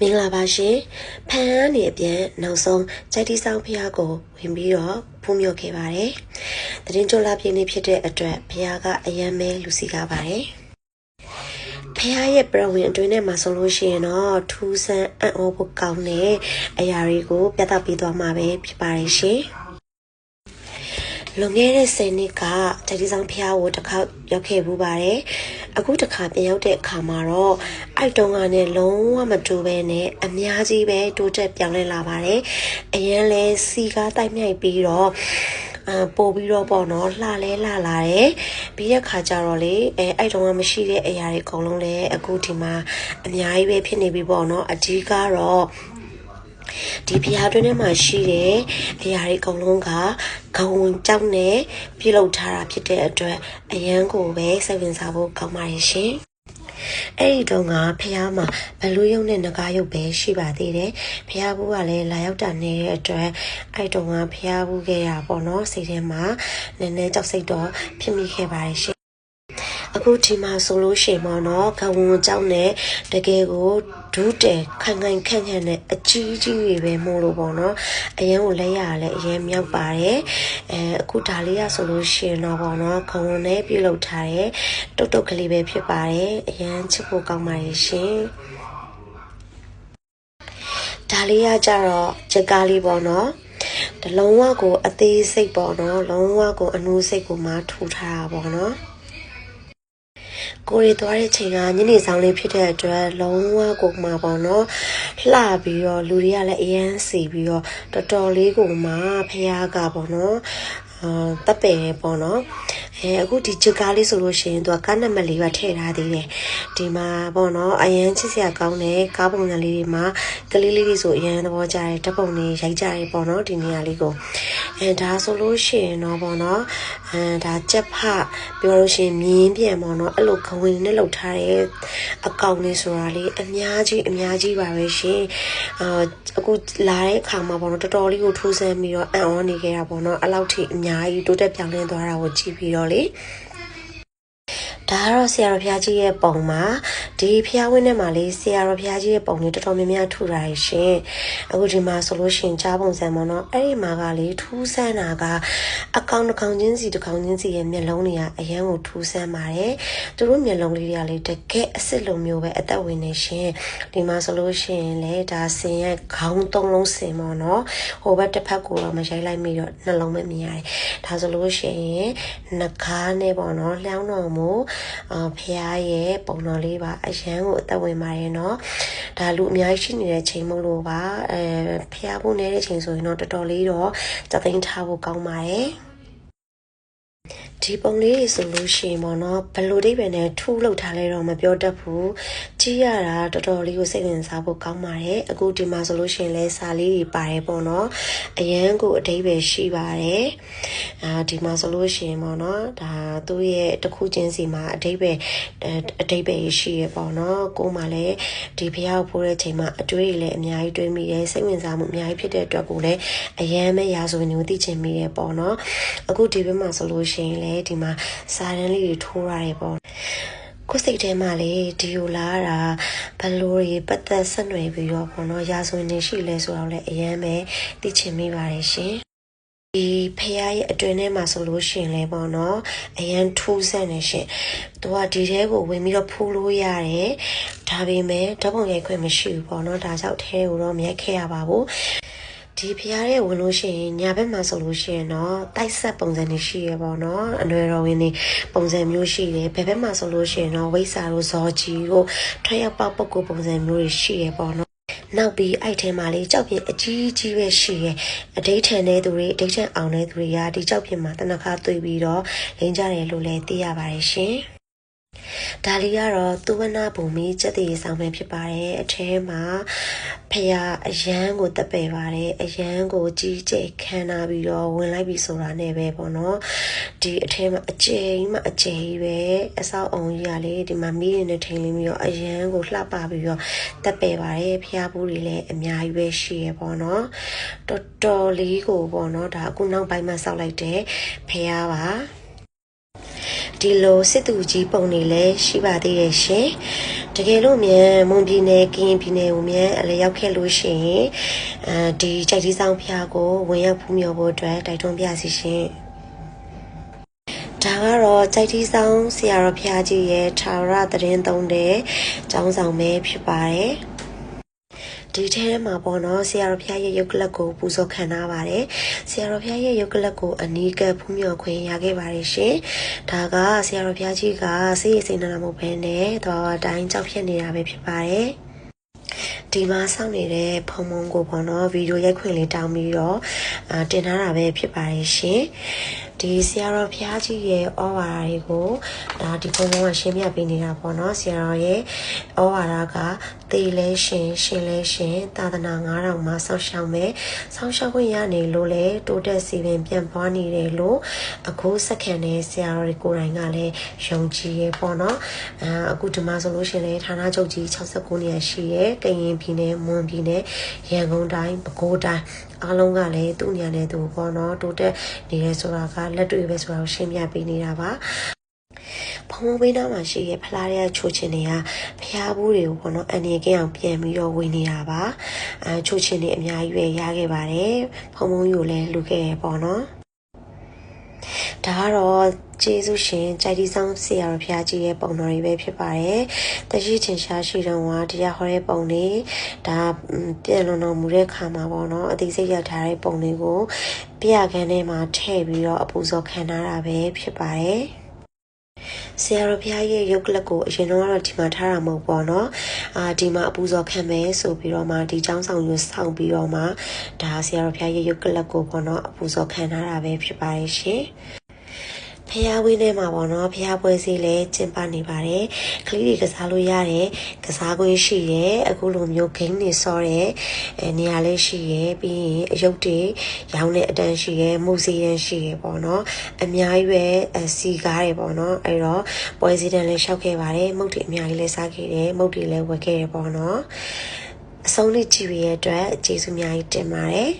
မင်္ဂလာပါရှင်ဖန်အားနေအပြန်နောက်ဆုံးကြိုက်တီဆောင်ဖះကိုဝင်ပြီးတော့ဖူးမြော်ခဲ့ပါတယ်တရင်ကြလာပြင်းနေဖြစ်တဲ့အတွက်ဖះကအယံမဲလူစီကားပါတယ်ဖះရဲ့ပြဝင်အတွင်းထဲမှာဆိုလို့ရှိရင်တော့ထူးဆန်းအံ့ဩဖို့ကောင်းတဲ့အရာတွေကိုပြသပေးသွားမှာပဲဖြစ်ပါတယ်ရှင်လွန်ခဲ့တဲ့10နှစ်ကတတိဆောင်ဖျားကိုတစ်ခါရောက်ခဲ့ဘူးပါတယ် အခုတစ်ခါပြန်ရောက်တဲ့အခါမှာတော့အဲ့တုန်းကနဲ့လုံးဝမတူပဲနဲ့အများကြီးပဲတိုးတက်ပြောင်းလဲလာပါတယ်အရင်လဲစီကားတိုက်မြိုက်ပြီးတော့အာပို့ပြီးတော့ပေါ့နော်လှလဲလှလာတယ်ပြီးတဲ့ခါကျတော့လေအဲအဲ့တုန်းကမရှိတဲ့အရာတွေအကုန်လုံးလည်းအခုဒီမှာအများကြီးပဲဖြစ်နေပြီပေါ့နော်အကြီးကတော့ ဒီဖျားတွင်းထဲမှာရှိတဲ့အရာတွေအကုန်လုံးကဂုံကြောက်နဲ့ပြုလုပ်ထားတာဖြစ်တဲ့အတွက်အရန်ကိုပဲစိတ်ဝင်စားဖို့ကောင်းပါတယ်ရှင်အဲ့ဒီတော့ကဖះမှာဘလူးရုံနဲ့ငကားရုပ်ပဲရှိပါသေးတယ်ဖះဘူးကလည်းလာရောက်တာနေတဲ့အတွက်အဲ့တော့ကဖះဘူးခဲ့ရပေါ့နော်စိတ်ထဲမှာနည်းနည်းကြောက်စိတ်တော့ဖြစ်မိခဲ့ပါတယ်ရှင် အခုဒီမှာဆိုလို့ရှိရင်ပေါ့နော်ခဝွန်ကြောင်းနဲ့တကယ်ကိုဒူးတယ်ခိုင်ခိုင်ခန့်ခန့်နဲ့အကြီးကြီးတွေပဲမို့လို့ပေါ့နော်အရင်ကိုလက်ရလည်းအရင်မြောက်ပါတယ်အဲအခုဒါလေးရဆိုလို့ရှိရင်တော့ပေါ့နော်ခဝွန်နဲ့ပြုတ်လောက်ထားတဲ့တုတ်တုတ်ကလေးပဲဖြစ်ပါတယ်အရင်ချစ်ဖို့ကောင်းပါတယ်ရှင်ဒါလေးရကြတော့ချက်ကားလေးပေါ့နော်တလုံးဝကိုအသေးစိတ်ပေါ့နော်လုံးဝကိုအနူးစိတ်ကိုမှထူထားတာပေါ့နော် ကိုရီသွားတဲ့ချိန်ကညနေဆောင်လေးဖြစ်တဲ့အတွက်လုံးဝကိုမှပေါ့နော်လှပြီးတော့လူတွေကလည်းအရန်စီပြီးတော့တော်တော်လေးကိုမှဖះကပေါ့နော်အာတပ်ပယ်ပေါ့နော် အဲအခုဒီချစ်ကားလေးဆိုလို့ရှိရင်သူကကားနံပါတ်လေးပါထည့်ထားသေးတယ်ဒီမှာပေါ့နော်အရန်ချစ်စရာကောင်းတဲ့ကားပုံစံလေးတွေမှာကလေးလေးတွေဆိုအရန်သဘောကျတယ်ဓာတ်ပုံတွေရိုက်ကြတယ်ပေါ့နော်ဒီနေရာလေးကိုအဲဒါဆိုလို့ရှိရင်တော့ပေါ့နော်အဲဒါကြက်ဖပြောလို့ရှိရင်မြင်းပြန်ပေါ့နော်အဲ့လိုခဝင်နဲ့လှုပ်ထားတဲ့အကောင့်လေးဆိုတာလေးအများကြီးအများကြီးပါပဲရှင်အာအခုလာတဲ့အခါမှာပေါ့နော်တော်တော်လေးကိုထူးဆန်းပြီးတော့အံ့ဩနေခဲ့တာပေါ့နော်အဲ့လောက်ထိအများကြီးတိုးတက်ပြောင်းလဲသွားတာကိုကြည့်ပြီးတော့လေဒါကတော့ဆရာတော်ဘုရားကြီးရဲ့ပုံမှာ ဒီဘုရားဝင်းထဲမှာလေးဆရာတော်ဘုရားကြီးရဲ့ပုံလေးတော်တော်များများထူတာရှင်အခုဒီမှာဆိုလို့ရှိရင်ကြားပုံစံပေါ့နော်အဲ့ဒီမှာကလေထူးဆန်းတာကအကောင်တစ်ကောင်ချင်းစီတစ်ကောင်ချင်းစီရဲ့မျက်လုံးတွေကအရန်ကိုထူးဆန်းပါတယ်သူတို့မျက်လုံးလေးတွေကလေတကယ်အစ်စ်လိုမျိုးပဲအသက်ဝင်နေရှင်ဒီမှာဆိုလို့ရှိရင်လေဒါဆင်ရဲ့ခေါင်းသုံးလုံးဆင်ပေါ့နော်ဟိုဘက်တစ်ဖက်ကိုတော့မရိုက်လိုက်မိတော့နှလုံးပဲမြင်ရတယ်ဒါဆိုလို့ရှိရင်နှကားနဲ့ပေါ့နော်လျှောင်းတော်မူအာဖះရဲ့ပုံတော်လေးပါအရန်ကိုအသက်ဝင်ပါတယ်နော်ဒါလူအများကြီးရှိနေတဲ့ချိန်မို့လို့ပါအဲဖျားဖို့နေတဲ့ချိန်ဆိုရင်တော့တော်တော်လေးတော့စသိန်းထားဖို့ကောင်းပါတယ် ဒီပုံလေးတွေဆိုလို့ရှိရင်ပေါ့နော်ဘယ်လိုအိဗယ်နဲ့ထူးလောက်ထားလဲတော့မပြောတတ်ဘူးကြည့်ရတာတော်တော်လေးကိုစိတ်ဝင်စားဖို့ကောင်းပါတယ်အခုဒီမှာဆိုလို့ရှိရင်လဲစာလေးတွေပါတယ်ပေါ့နော်အရန်ကိုအတိဗယ်ရှိပါတယ်အာဒီမှာဆိုလို့ရှိရင်ပေါ့နော်ဒါသူ့ရဲ့တစ်ခုချင်းစီမှာအတိဗယ်အတိဗယ်ရှိရပေါ့နော်ကိုမှလည်းဒီဖျားဖို့တဲ့ချိန်မှာအတွေးတွေလည်းအများကြီးတွေးမိတယ်စိတ်ဝင်စားမှုအများကြီးဖြစ်တဲ့အတွက်ကိုလည်းအရန်ပဲရာဇဝင်ကိုသိချင်မိတယ်ပေါ့နော်အခုဒီဘက်မှာဆိုလို့ရှိရင်လည်းဒီမှာစာတန်းလေးတွေထိုးရတယ်ပေါ့ကိုစိတ်ထဲမှာလေဒီယိုလာတာဘလိုတွေပတ်သက်ဆက်နွယ်ပြီးတော့ပေါ့နော်ရာဇဝင်နေရှိလဲဆိုတော့လည်းအရန်ပဲသိချင်မိပါတယ်ရှင်ဒီဖះရဲ့အတွင်းထဲမှာဆိုလို့ရှိရင်လည်းပေါ့နော်အရန်ထူးဆန်းနေရှင်သူကဒီထဲကိုဝင်ပြီးတော့ဖူးလို့ရတယ်ဒါပေမဲ့ဓာတ်ပုံရိုက်ခွင့်မရှိဘူးပေါ့နော်ဒါကြောင့်ထဲကိုတော့မရိုက်ခဲ့ရပါဘူး ဒီဖျားတဲ့ဝင်လို့ရှိရင်ညာဘက်မှာဆိုလို့ရှိရင်တော့တိုက်ဆက်ပုံစံတွေရှိရပေါ့နော်အနွယ်တော်ဝင်တွေပုံစံမျိုးရှိတယ်ဘယ်ဘက်မှာဆိုလို့ရှိရင်တော့ဝိစာတို့ဇော်ကြီးကိုထွက်ရောက်ပေါက်ပုတ်ကိုပုံစံမျိုးတွေရှိရပေါ့နော်နောက်ပြီးအဲ့ထဲမှာလေးကြောက်ပြအကြီးကြီးပဲရှိရဲအဒိဋ္ဌံတဲ့သူတွေအဒိဋ္ဌံအောင်တဲ့သူတွေကဒီကြောက်ပြမှာတနခါသွေးပြီးတော့ရင်းကြတယ်လို့လည်းသိရပါတယ်ရှင်ဒါလီကတော့သူဝနာဘူမီစက်တည်ဆောင်ပဲဖြစ်ပါတယ်အထဲမှာ ဖះအရန်ကိုတက်ပယ်ပါတယ်အရန်ကိုကြီးကျယ်ခမ်းနားပြီးတော့ဝင်လိုက်ပြီဆိုတာနဲ့ပဲပေါ့နော်ဒီအထဲမှာအကျယ်ကြီးမှအကျယ်ကြီးပဲအဆောက်အုံကြီးကလေဒီမှာမီးရင်းနဲ့ထိန်လေးပြီးတော့အရန်ကိုလှပပြီးတော့တက်ပယ်ပါတယ်ဖះဘူးတွေလည်းအများကြီးပဲရှိရပေါ့နော်တော်တော်လေးကိုပေါ့နော်ဒါအခုနောက်ပိုင်းမှာစောက်လိုက်တဲ့ဖះပါ ဒီလိုစစ်သူကြီးပုံနေလဲရှိပါသေးရဲ့ရှင်တကယ်လို့မြန်မွန်ပြည်နယ်ကရင်ပြည်နယ်ကိုမြန်အလရောက်ခဲ့လို့ရှိရင်အဲဒီကြိုက်ကြီးဆောင်ဖျားကိုဝင်ရောက်ဖူးမြော်ဖို့အတွက်တိုက်တွန်းပြစီရှင်ဒါကတော့ကြိုက်ကြီးဆောင်ဆရာတော်ဖျားကြီးရဲ့ထာဝရသတင်းသုံးတဲ့ကျောင်းဆောင်ပဲဖြစ်ပါတယ် ဒီထဲမှာပေါ့နော်ဆရာတော်ဘုရားရဲ့ရုပ်ကလပ်ကိုပူဇော်ခံထားပါတယ်ဆရာတော်ဘုရားရဲ့ရုပ်ကလပ်ကိုအနီးကပ်ဖူးမြော်ခွင့်ရခဲ့ပါတယ်ရှင်ဒါကဆရာတော်ဘုရားကြီးကစိတ်ရည်စိတ်နာနာမဟုတ်ဘဲနဲ့တော့အတိုင်းကြောက်ဖြစ်နေတာပဲဖြစ်ပါတယ်ဒီမှာစောင့်နေတဲ့ဖုံဖုံကိုပေါ့နော်ဗီဒီယိုရိုက်ခွင့်လေးတောင်းပြီးတော့အာတင်ထားတာပဲဖြစ်ပါတယ်ရှင် ဒီဆရာတော်ဘုရားကြီးရဲ့ဩဝါဒတွေကိုဒါဒီဖုံဖုံကရှင်းပြပေးနေတာပေါ့နော်ဆရာတော်ရဲ့ဩဝါဒကသေလဲရှင်ရှင်လဲရှင်သာသနာ9000မှာဆောက်ရှောက်မယ်ဆောက်ရှောက်ခွင့်ရနေလို့လဲတိုးတက်စီပင်ပြန်ပွားနေတယ်လို့အခုစက္ကန့်နဲ့ဆရာတော်တွေကိုယ်တိုင်ကလည်းယုံကြည်ရပေါ့နော်အာအခုဒီမှာဆိုလို့ရှင်လဲဌာနချုပ်ကြီး69နေရာရှိရယ်ကရင်ပြည်နယ်မွန်ပြည်နယ်ရန်ကုန်တိုင်းပဲခူးတိုင်းအားလုံးကလည်းသူ့ညာနဲ့သူပေါ့နော်တိုးတက်နေရဲဆိုတာကလက်တွေ့ပဲဆိုတာကိုရှင်းပြပေးနေတာပါဖုံဖုံပေးနာမှာရှိရဲ့ဖလားရဲချိုချင်တွေကဖျားဘူးတွေကိုပေါ့နော်အနေကင်းအောင်ပြန်ပြီးတော့ဝင်နေတာပါအဲချိုချင်တွေအများကြီးပဲရခဲ့ပါတယ်ဖုံဖုံယူလည်းလူခဲ့ရပေါ့နော် ဒါကတော့ကျေးဇူးရှင်ကြိုက်ဒီဆောင်ဆရာတော်ဖရာကြီးရဲ့ပုံတော်တွေပဲဖြစ်ပါတယ်။တရှိထင်ရှားရှိတော့ကတရားဟောတဲ့ပုံတွေဒါပြန်လုံတော်မူတဲ့ခါမှာပေါ့နော်အသိစိတ်ရောက်ထားတဲ့ပုံတွေကိုပြရခန်းထဲမှာထည့်ပြီးတော့အပူဇော်ခံထားတာပဲဖြစ်ပါတယ်။ဆရာတော်ဘုရားရဲ့ရုပ်ကလပ်ကိုအရင်တော့ဒီမှာထားတာမဟုတ်ပေါ့နော်အာဒီမှာအပူဇော်ခံမယ်ဆိုပြီးတော့မှဒီចောင်းဆောင်ရွဆောင်ပြီးတော့မှဒါဆရာတော်ဘုရားရဲ့ရုပ်ကလပ်ကိုပေါ့နော်အပူဇော်ခံထားတာပဲဖြစ်ပါရဲ့ရှင် ဖျားဝင်းထဲမှာပေါ့နော်ဖျားပွဲစည်းလည်းကျင်းပနေပါတယ်ကလေးတွေကစားလို့ရတယ်ကစားကွင်းရှိရဲအခုလိုမျိုးဂိမ်းတွေစောတဲ့အဲနေရာလေးရှိရဲပြီးရင်အယုတ်တွေရောင်းတဲ့အတန်းရှိရဲမူစီရန်ရှိရဲပေါ့နော်အများကြီးပဲအစီကားတွေပေါ့နော်အဲ့တော့ပွဲစည်းတန်းလည်းရှောက်ခဲ့ပါတယ်မုတ်တွေအများကြီးလည်းစားခဲ့တယ်မုတ်တွေလည်းဝယ်ခဲ့တယ်ပေါ့နော်အဆုံးလေးကြည့်ရတဲ့အတွက်ကျေးဇူးအများကြီးတင်ပါတယ်